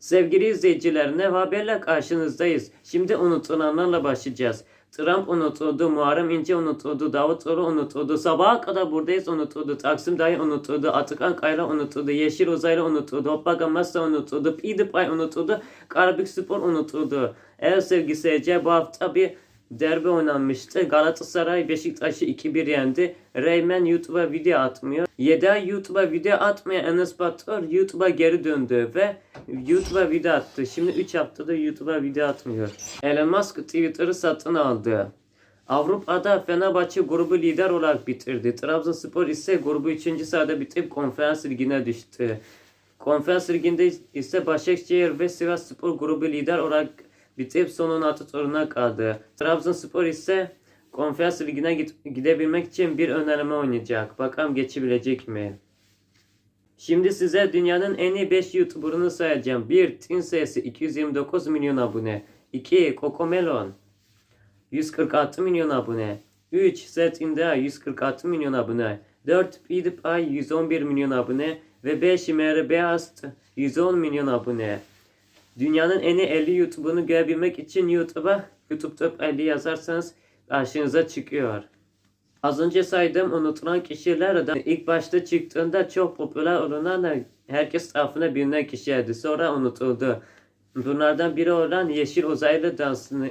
Sevgili izleyiciler ne haberle karşınızdayız. Şimdi unutulanlarla başlayacağız. Trump unutuldu, Muharrem İnce unutuldu, Davutoğlu unutuldu, sabaha kadar buradayız unutuldu, Taksim Dayı unutuldu, Atakan Kayra unutuldu, Yeşil Uzaylı unutuldu, Hoppa Gamasa unutuldu, PewDiePie unutuldu, Karabük Spor unutuldu. Evet sevgili seyirciler bu hafta bir derbi oynanmıştı. Galatasaray Beşiktaş'ı 2-1 yendi. Reymen YouTube'a video atmıyor. Yeda YouTube'a video atmayan Enes Batur YouTube'a geri döndü ve YouTube'a video attı. Şimdi 3 haftada YouTube'a video atmıyor. Elon Musk Twitter'ı satın aldı. Avrupa'da Fenerbahçe grubu lider olarak bitirdi. Trabzonspor ise grubu 3. sırada bitirip konferans ligine düştü. Konferans liginde ise Başakşehir ve Sivasspor grubu lider olarak bitirip son 16 turuna kaldı. Trabzonspor ise konferans ligine gidebilmek için bir önerme oynayacak. Bakalım geçebilecek mi? Şimdi size dünyanın en iyi 5 YouTuber'ını sayacağım. 1. Tin sayısı 229 milyon abone. 2. Cocomelon 146 milyon abone. 3. Set India 146 milyon abone. 4. PewDiePie 111 milyon abone. Ve 5. MRBeast 110 milyon abone. Dünyanın en iyi 50 YouTuber'ını görebilmek için YouTube'a YouTube Top 50 yazarsanız karşınıza çıkıyor. Az önce saydığım unutulan kişiler de ilk başta çıktığında çok popüler olan herkes tarafına bilinen kişiydi. Sonra unutuldu. Bunlardan biri olan Yeşil Uzaylı Dansı'nı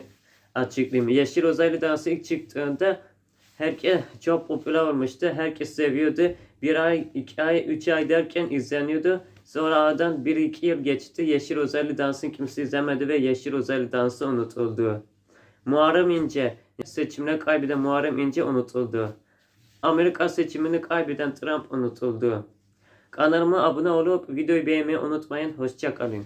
açıklayayım. Yeşil Uzaylı Dansı ilk çıktığında herkes çok popüler olmuştu. Herkes seviyordu. Bir ay, iki ay, üç ay derken izleniyordu. Sonra aradan bir iki yıl geçti. Yeşil Uzaylı Dansı'nı kimse izlemedi ve Yeşil Uzaylı Dansı unutuldu. Muharrem İnce seçimini kaybeden Muharrem İnce unutuldu. Amerika seçimini kaybeden Trump unutuldu. Kanalıma abone olup videoyu beğenmeyi unutmayın. Hoşçakalın.